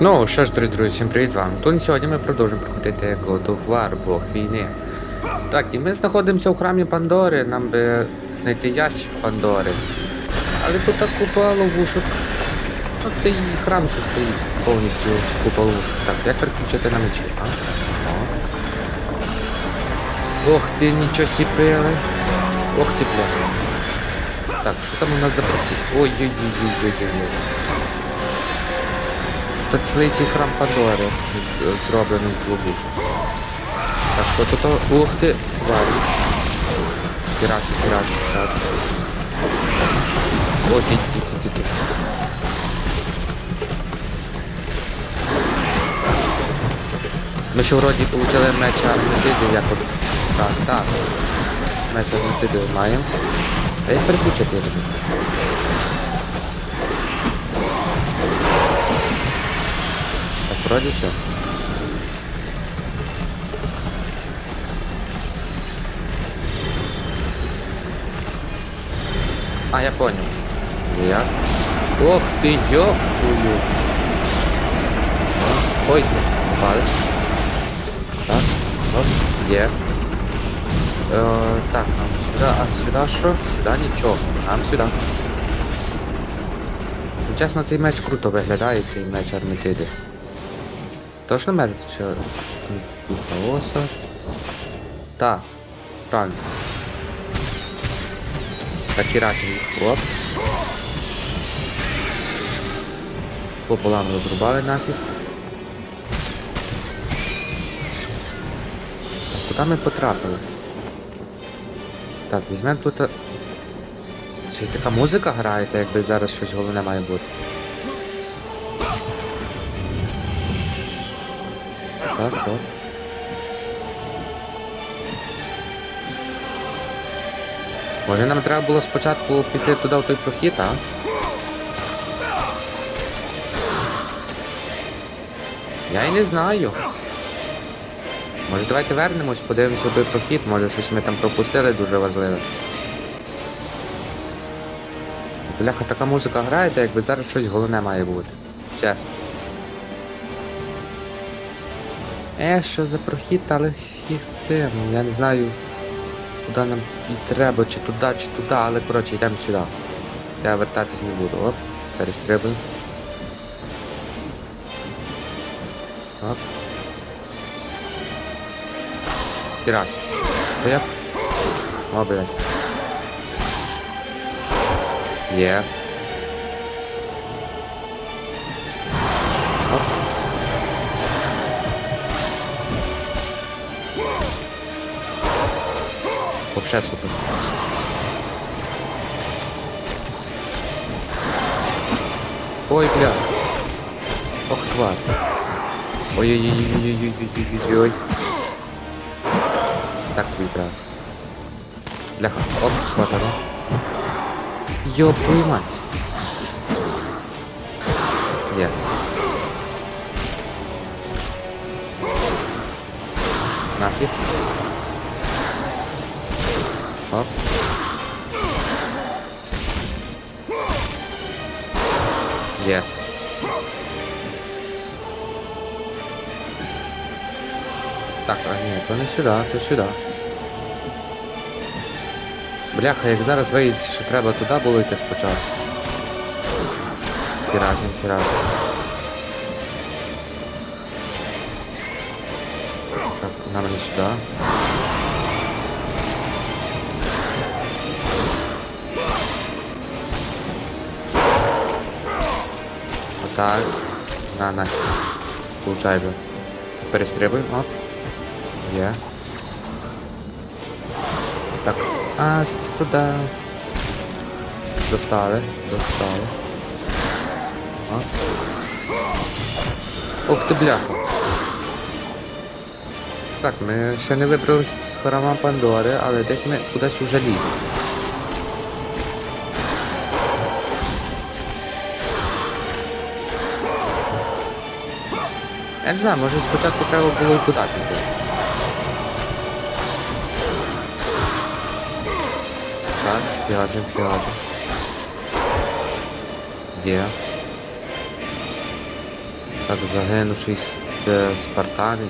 Ну, що ж, дорогі друзі, всім привіт з вами. Антон. Сьогодні ми продовжуємо проходити God of War, Бог війни. Так, і ми знаходимося у храмі Пандори, нам би знайти ящик Пандори. Але тут так купа ловушок. Ну, цей храм стоїть повністю купа ловушок. Так, як переключити на мечі? А? О. Ох ти, нічого сіпили. Ох ти, бля. Так, що там у нас за прохід? Ой-ой-ой-ой-ой-ой. Та цілий цей храм Пандори зроблений з ловушок. Так, що тут? Ух ти, тварі. Пірачі, пірачі, пірачі. О, ті, ті, ті, ті. Ми ще вроді отримали меч Армедиди, як от... Так, так. Меч Армедиди маємо. А як переключити я забув? Все. А, я понял. Я. Ох ты. А, Ой, палец. Так, оп, є. Е, так, нам сюди, а сюди що? Сюди нічого. Нам сюди. Ну, Чесно, цей меч круто виглядає, цей меч Армітиди. Точно мертв чи тут оса? Так, правильно. Так і їх. Оп. Пополам розрубали нафіг. А куди ми потрапили? Так, візьмемо тут. й така музика грає, та якби зараз щось головне має бути. Так. Може нам треба було спочатку піти туди в той прохід, а? Я і не знаю. Може давайте вернемось, подивимося в той прохід, може щось ми там пропустили дуже важливе. Бляха, така музика грає, та якби зараз щось головне має бути. Чесно. Е, що за прохід, але тим. Я не знаю, куди нам і треба, чи туди, чи туди, але коротше йдемо сюди. Я вертатись не буду. Оп, перестрибуємо. Оп. І раз. Стояк. О, блядь. Є. Оп. Вообще супер. Ой, бля. Ох, тварь. Ой-ой-ой-ой-ой-ой-ой-ой-ой. Так твій брат. Бляха. Оп, хватало. Ёб твою мать. Є. Нафиг. Оп. Є. Так, а ні, то не сюди, то сюди. Бляха, як зараз виїдь, що треба туди було йти спочатку. Піражні, піражні. Так, нам не сюди. Отак. На, на. Получай би. Перестрибуємо, оп. Є. Так. А, туди. Достали, достали. Оп. Ух ти бляха. Так, ми ще не вибрались з храма Пандори, але десь ми кудись уже ліземо. Я не знаю, може спочатку треба було і туди піти. Так, фіаджим, фіаджим. Є. Так загинувший е, спартанець.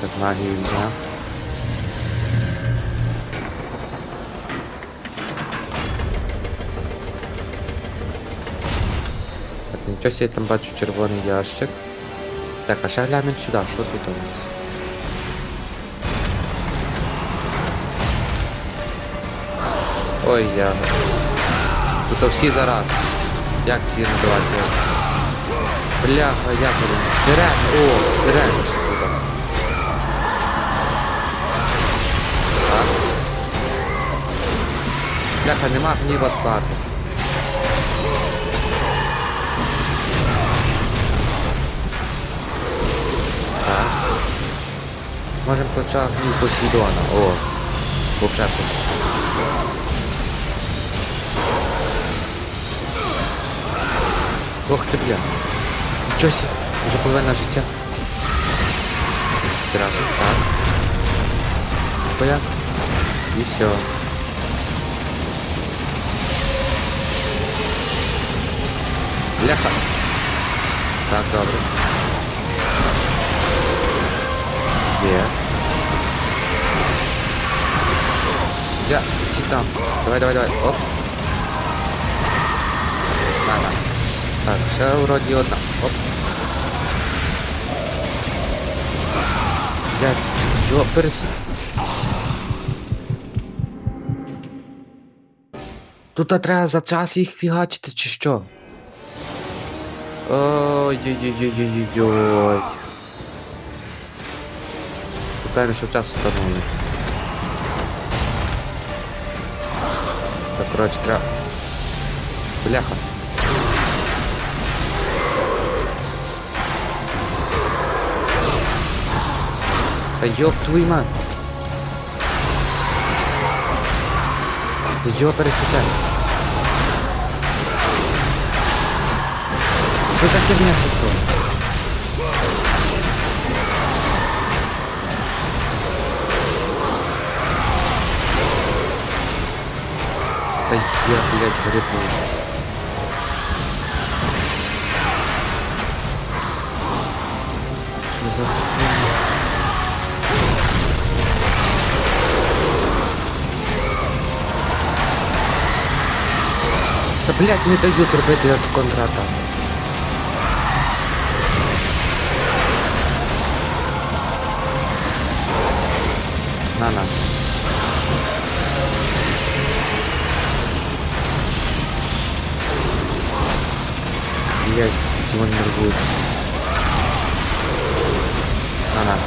Так магію взяв. Так, нічого я там бачу червоний ящик. Так, а ще глянемо сюди, що тут у нас? Ой, я. Тут всі зараз. Як ці називаються? Бляха, як вони? Сирени, о, сирени ще. Бляха, нема гніва спати. Так. Можемо хоча гнів Посейдона. О, вообще. Ох ти бля. Нічого сі, вже половина життя. Зразу, так. Пояк. І все. Бляха. Так, добре. Є. Я, ці там. Давай, давай, давай. Оп. На, на. Так, ще вроді одна. Оп. Я його перес... Тут треба за час їх фігачити чи що? Ой-ой-ой-ой-ой-ой. Певно, що час встановлений. Так, коротше, треба... Бляха. Та ёб твою мать. Йо пересекай. Що за херня сітко? Я, блядь, грибу. Що за херня? Та блядь, не дають робити от контратаку. На я чего не будет. Она.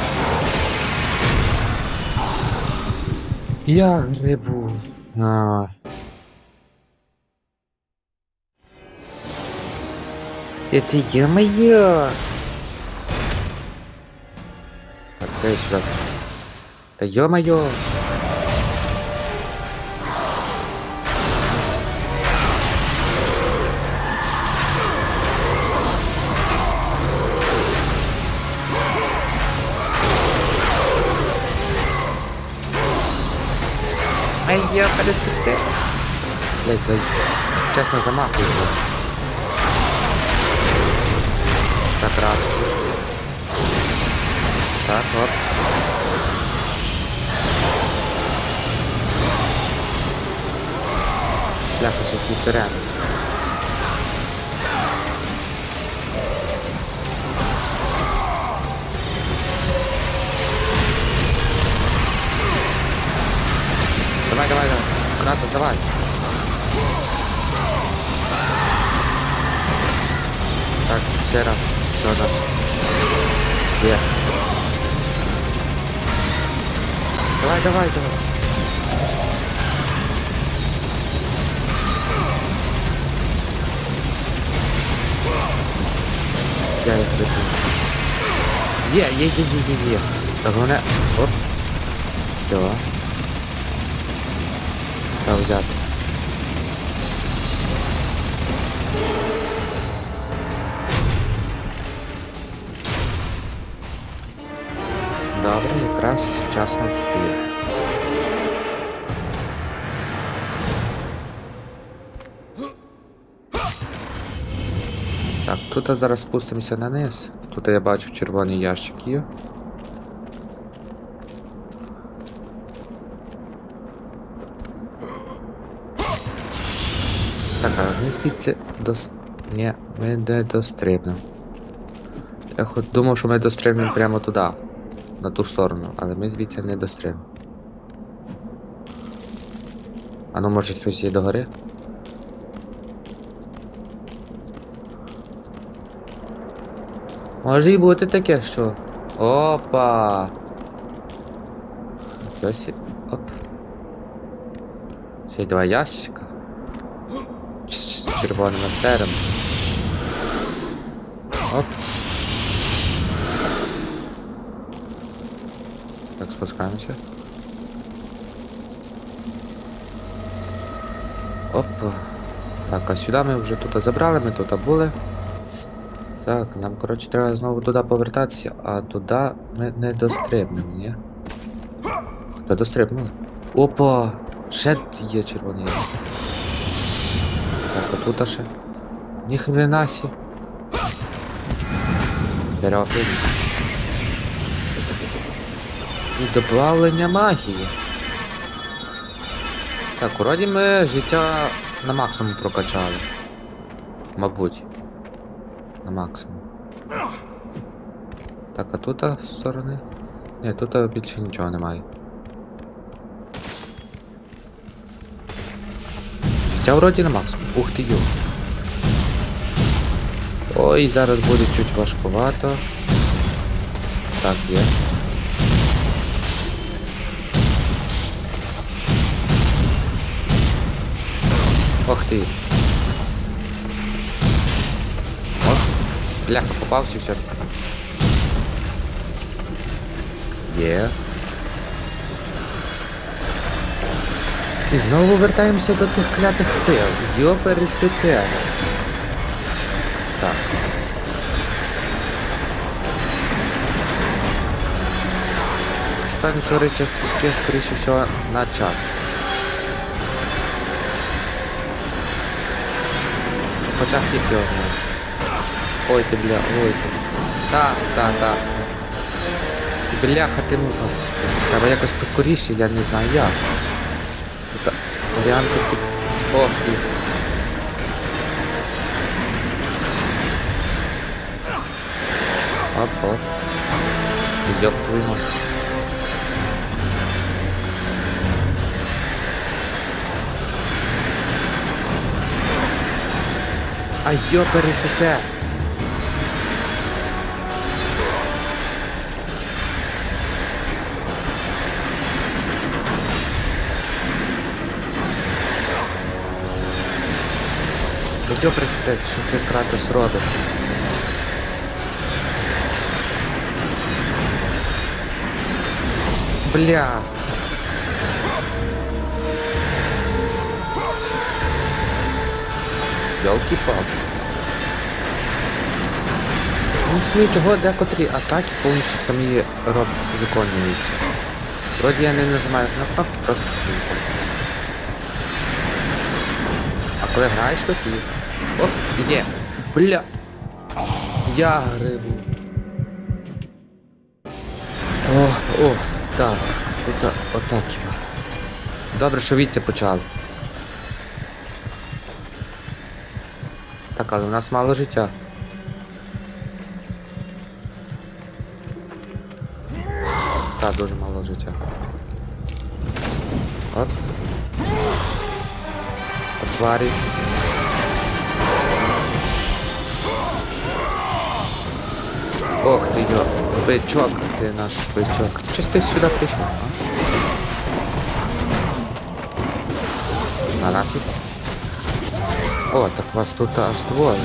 Я рыбу. А. Это я моя. Так, еще раз. Да е-мое! Ай, я пересекте. Блять, за... чесно замахую. його. Так, раз. Так, оп. Бляха, ще есть сирени. Давай, давай, давай. Кратос, давай. Так, ще раз. Все, у нас. Є. Давай, давай, давай. Я їх хочу. Є, є, є, є, є, є. Так, головне... Оп. Все. Так, взяти. Добре, якраз вчасно встиг. Так, тут зараз спустимося на низ. Тут я бачу червоний ящик. Так, а ми звідси дос... Ні, ми не дострибнемо. Я хоч думав, що ми дострибнемо прямо туди. На ту сторону, але ми звідси не дострибнемо. А ну може щось є догори? Може і бути таке, що. Опа! Щось. Оп. Ще два ящика. Червоним астером. Оп. Так, спускаємося. Опа. Так, а сюди ми вже тут забрали, ми тут були. Так, нам, коротше, треба знову туди повертатися, а туди ми не дострибнемо, ні? Та дострибнули. Опа! Ще є червоний. Так, а тут ще. Ніхрена сі. Переофігіть. І добавлення магії. Так, вроді ми життя на максимум прокачали. Мабуть. На максимум. Так, а тут сторони? Ні, тут більше нічого немає. Життя вроді на максимум. Ух ти йо. Ой, зараз буде чуть важкувато. Так, є. Ох ти. Ох. Бляха, попався все. Є. І знову вертаємося до цих клятих пил. Йо пересете. Так. Певно, що речі скоріше всього на час. Хоча хтіп його. Ой ти бля, ой ти. Та, та, та. Бляха, ти муха. Треба якось покоріше, я не знаю як. Варіанти тут. Оп. Йоп твою мать. А йо пересете. Йо пересете, що ти Кратос робиш? Бля. Йолки-палки. Ну, смію, чого декотрі атаки повністю самі роб виконуються. Вроді я не нажимаю на кнопку, просто стою. А коли граєш, то ти. О, є. Бля. Я грибу. О, о, так. Тут отак хіба. Добре, що від почали. Так, але у нас мало життя. Так, дуже мало життя. Оп. От Ох ти йо, бичок, ти наш бичок. Щось ти сюди прийшов, а? Нафіг. О, так вас тут аж двоє.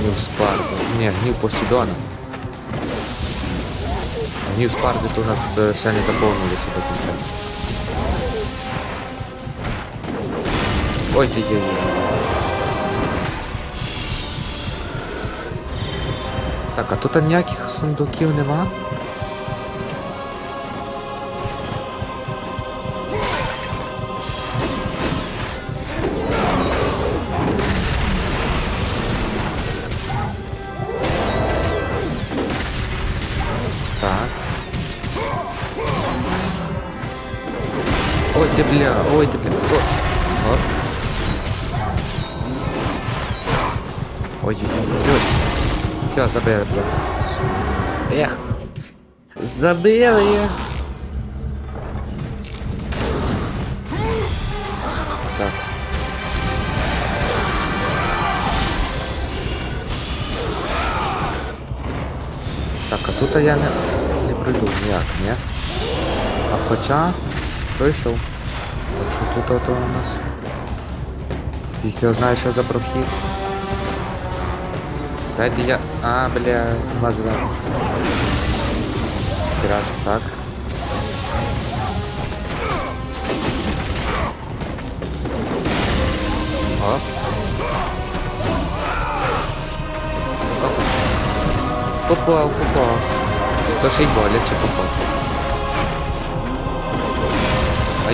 Гнів Спарди. Ні, гнів Посейдона. Гнів Спарди то у нас е, ще не заповнилися до кінця. Ой, ти є. Так, а тут ніяких сундуків нема. Так. Ой, ти бля, ой, ти бля. Ой. Ой-ой-ой. Все, забили, бля. Ех. Забили я. Так. Так, а тут я не, не пройду ніяк, ні? А хоча пройшов. Так що тут ото у нас. Тільки я знаю, що за прохід. Дайте я. А, бля, зверху. Тираж, так. Оп. Оп. Попав, попав. То ще й боляче попав. А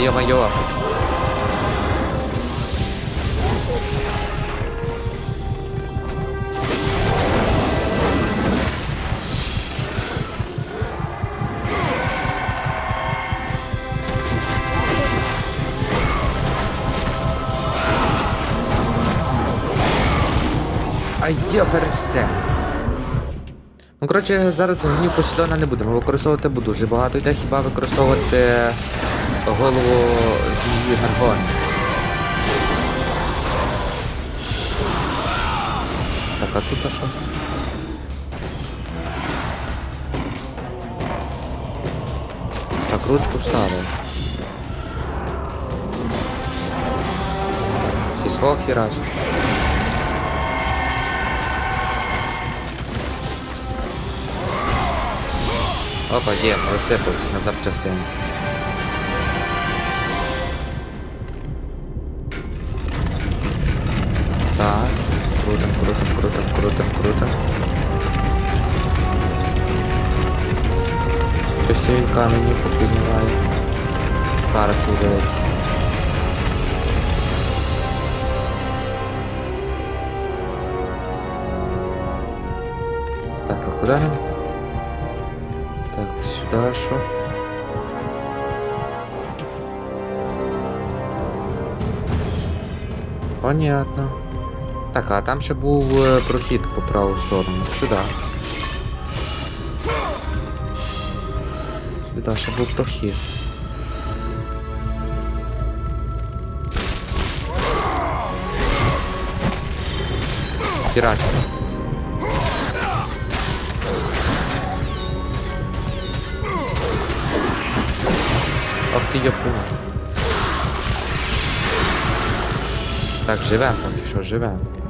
йо-майо. Пересте. Ну, коротше, зараз гнів Посейдона не будемо використовувати, бо дуже багато йде хіба використовувати голову змії Гаргон. Так, а тут а що? Так, ручку вставив. Сісвох і Опа, є, розсипався на запчастину. Так, круто, круто, круто, круто, круто. Щось він камені попіднімає. Пара цей. Так, а куди нам? Понятно. Так, а там ще був е, прохід по праву сторону. Сюди. Сюди ще був прохід. Тирать. Ох ти. Так, живем там, що живем. Так.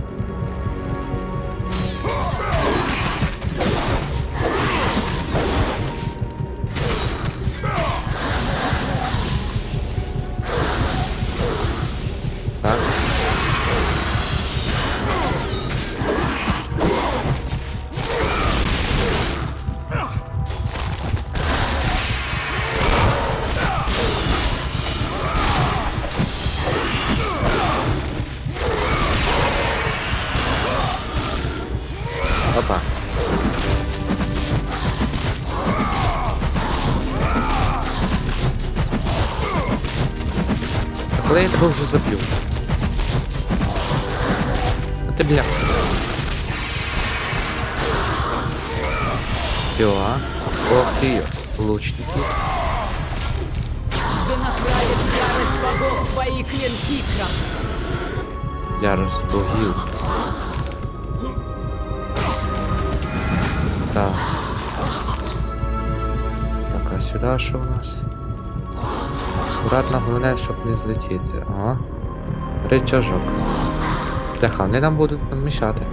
Ти бля. Все. Ох ты, лучники. Да направит ярость богов твои клинки, Крам. Ярость богів. Так. Так, а сюди що у нас? Аккуратно, головне, щоб не злетіти. Ага. Рычажок. Бляха, вони нам будуть мішати.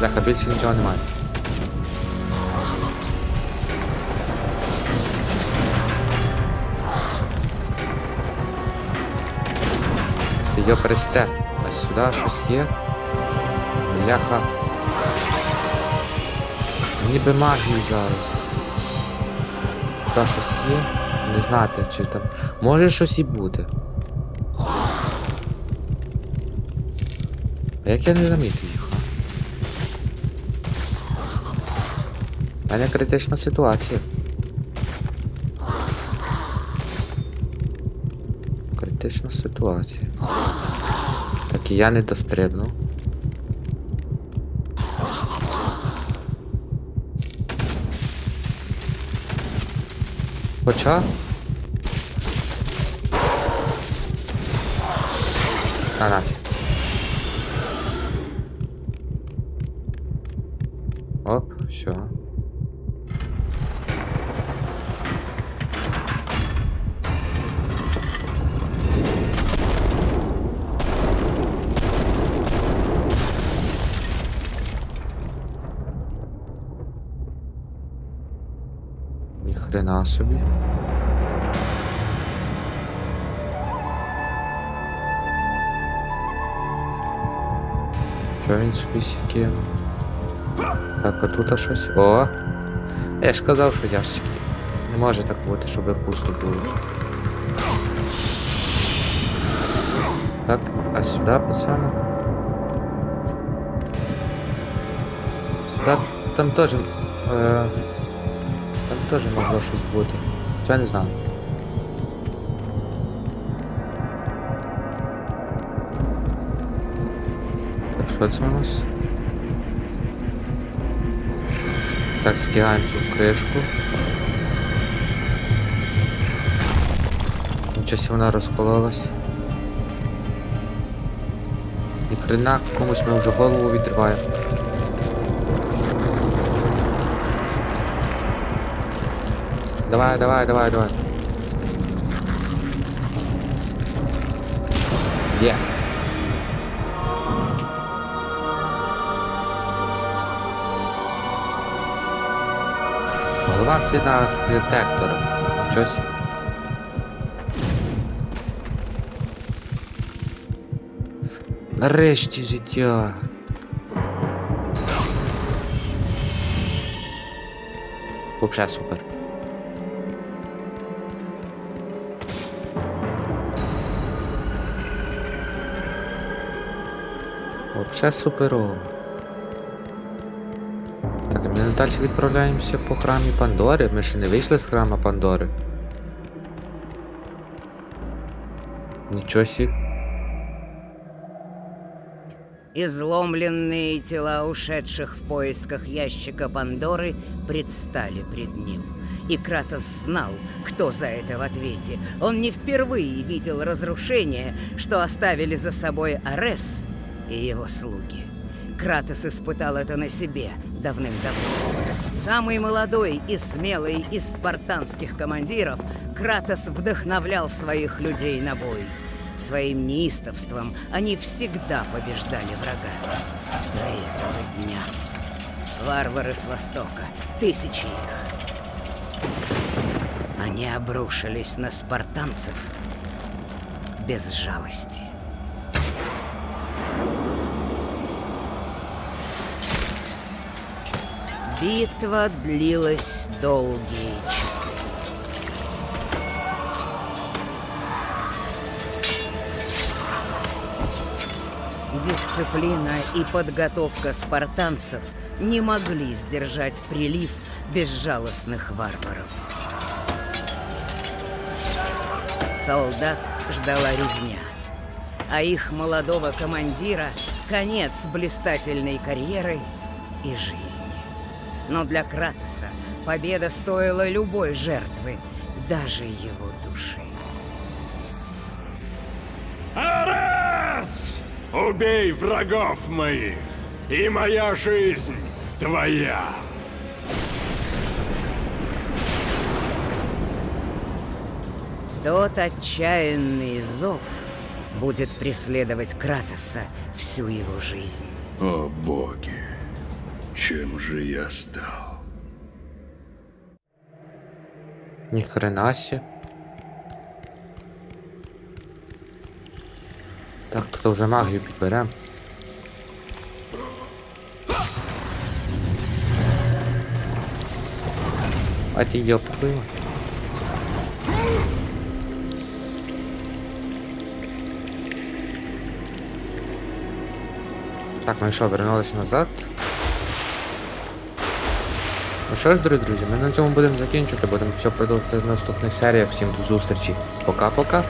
Бляха, більше нічого немає. Його пересте. А сюди щось є. Бляха. Ніби магію зараз. Туди щось є. Не знати, чи там. Може щось і буде. А як я не замітив їх? У мене критична ситуація. Критична ситуація. Так і я не дострибнув. Хоча. А нафіг. Ні хрена собі. Чого він собі сіки? Так, а тут щось. О! Я ж казав, що ящики. Не може так бути, щоб пусто було. Так, а сюди, пацани? Сюди там теж. Е, там теж могло щось бути. Я не знаю. Так, що це у нас? Так, скигаємо цю кришку. Нічого сі вона розкололась. І хрена комусь ми вже голову відриваємо. Давай, давай, давай, давай. Є. Голова сина детектора. Щось. Нарешті життя. Вообще супер. Вообще суперово. Так, і ми далі відправляємося по храмі Пандори. Ми ще не вийшли з храма Пандори. Нічого сі. Изломленные тела ушедших в поисках ящика Пандоры предстали пред ним. И Кратос знал, кто за это в ответе. Он не впервые видел разрушение, что оставили за собой Арес и его слуги. Кратос испытал это на себе давным-давно. Самый молодой и смелый из спартанских командиров, Кратос вдохновлял своих людей на бой. Своим неистовством они всегда побеждали врага. До этого дня. Варвары с востока, тысячи их. Они обрушились на спартанцев без жалости. Битва длилась долгие часы. Дисциплина и подготовка спартанцев не могли сдержать прилив безжалостных варваров. Солдат ждала резня, а их молодого командира — конец блистательной карьеры и жизни. Но для Кратоса победа стоила любой жертвы, даже его души. Арес! Убей врагов моих, и моя жизнь твоя. Тот отчаянный зов будет преследовать Кратоса всю его жизнь. О боги, чем же я стал? Ні хрена сі. Так, тут вже магію підберем. А ті йопкою. Так, ми що, вернулись назад? Ну що ж, дорогі друзі, ми на цьому будемо закінчувати, будемо все продовжувати в наступних серіях. Всім до зустрічі. Пока-пока.